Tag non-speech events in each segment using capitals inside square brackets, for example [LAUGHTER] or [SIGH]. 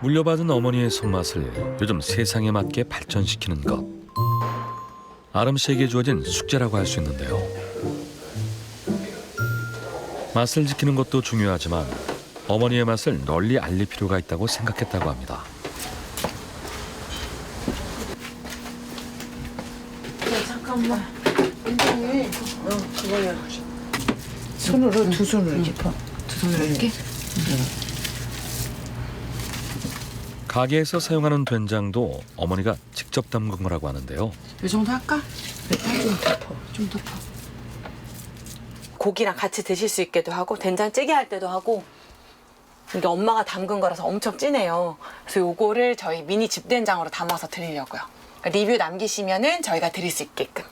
물려받은 어머니의 손맛을 요즘 세상에 맞게 발전시키는 것. 아름 씨에게 주어진 숙제라고 할 수 있는데요. 맛을 지키는 것도 중요하지만 어머니의 맛을 널리 알릴 필요가 있다고 생각했다고 합니다. 잠깐만. 인정해. 어, 그거야. 손으로 두 손으로 짚어. 두 손으로 이렇게? 가게에서 사용하는 된장도 어머니가 직접 담근 거라고 하는데요. 이 정도 할까? 좀 덮어. 좀 덮어. 고기랑 같이 드실 수 있게도 하고 된장찌개 할 때도 하고 이게 엄마가 담근 거라서 엄청 진해요. 그래서 요거를 저희 미니 집된장으로 담아서 드리려고요. 그러니까 리뷰 남기시면은 저희가 드릴 수 있게끔.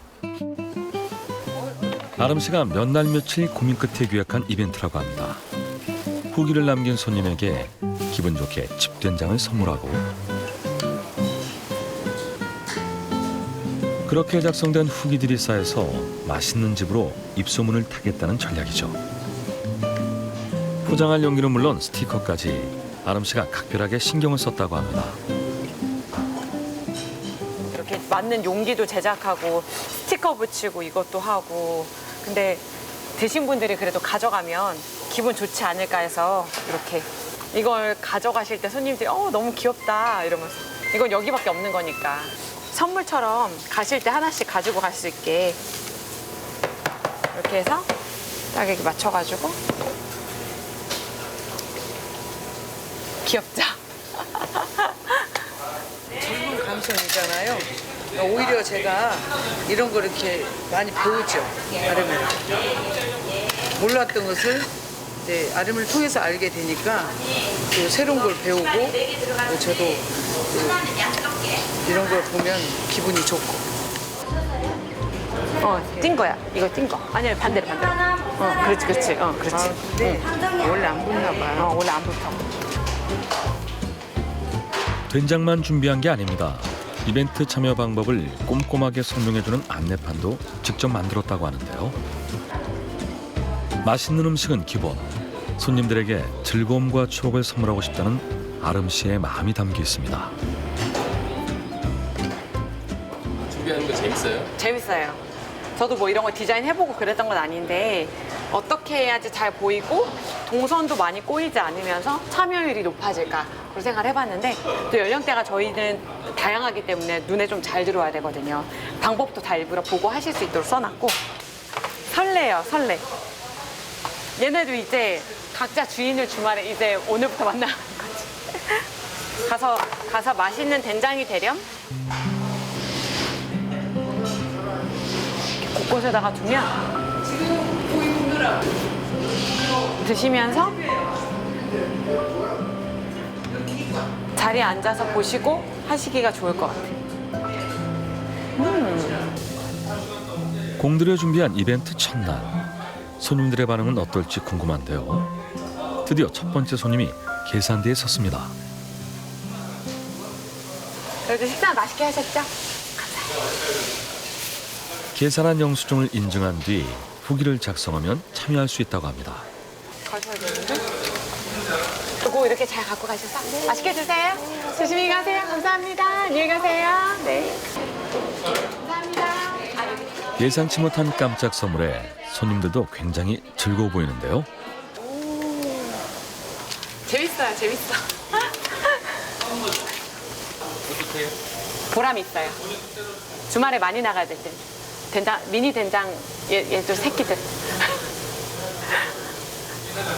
아름 씨가 몇 날 며칠 고민 끝에 기획한 이벤트라고 합니다. 후기를 남긴 손님에게 기분 좋게 집된장을 선물하고 그렇게 작성된 후기들이 쌓여서 맛있는 집으로 입소문을 타겠다는 전략이죠. 포장할 용기는 물론 스티커까지 아름 씨가 각별하게 신경을 썼다고 합니다. 이렇게 맞는 용기도 제작하고 스티커 붙이고 이것도 하고 근데 드신 분들이 그래도 가져가면 기분 좋지 않을까 해서 이렇게 이걸 가져가실 때 손님들이 어 너무 귀엽다 이러면서 이건 여기밖에 없는 거니까 선물처럼 가실 때 하나씩 가지고 갈 수 있게 이렇게 해서 딱 이렇게 맞춰가지고 귀엽죠? [LAUGHS] 젊은 감성이잖아요. 오히려 제가 이런 거 이렇게 많이 배우죠. 아름을. 몰랐던 것을 이제 아름을 통해서 알게 되니까 또 새로운 걸 배우고 또 저도 또 이런 걸 보면 기분이 좋고. 어, 띈 거야. 이거 띈 거. 아니야, 반대로, 반대로. 어, 그렇지, 그렇지. 어, 그렇지. 아, 근데 원래 안 붙나 봐. 어, 원래 안 붙어. 된장만 준비한 게 아닙니다. 이벤트 참여 방법을 꼼꼼하게 설명해주는 안내판도 직접 만들었다고 하는데요. 맛있는 음식은 기본. 손님들에게 즐거움과 추억을 선물하고 싶다는 아름 씨의 마음이 담겨 있습니다. 준비하는 거 재밌어요? 재밌어요. 저도 뭐 이런 거 디자인 해보고 그랬던 건 아닌데 어떻게 해야지 잘 보이고 동선도 많이 꼬이지 않으면서 참여율이 높아질까 그런 생각을 해봤는데 또 연령대가 저희는 다양하기 때문에 눈에 좀 잘 들어와야 되거든요. 방법도 다 일부러 보고 하실 수 있도록 써놨고 설레요, 설레. 얘네도 이제 각자 주인을 주말에 이제 오늘부터 만나는 [LAUGHS] 거지. 가서 가서 맛있는 된장이 되렴. 곳곳에다가 두면 드시면서 자리에 앉아서 보시고 하시기가 좋을 것 같아요. 공들여 준비한 이벤트 첫날. 손님들의 반응은 어떨지 궁금한데요. 드디어 첫 번째 손님이 계산대에 섰습니다. 그래도 식사 맛있게 하셨죠? 계산한 영수증을 인증한 뒤 후기를 작성하면 참여할 수 있다고 합니다. 가셔야 되는데. 그거 이렇게 잘 갖고 가셔서 맛있게 드세요. 조심히 가세요. 감사합니다. 안녕히 가세요. 네. 예상치 못한 깜짝 선물에 손님들도 굉장히 즐거워 보이는데요. 재밌어요. 재밌어. [LAUGHS] 보람 있어요. 주말에 많이 나가야 될 때. 된장, 미니 된장 얘, 얘들 새끼들. [LAUGHS]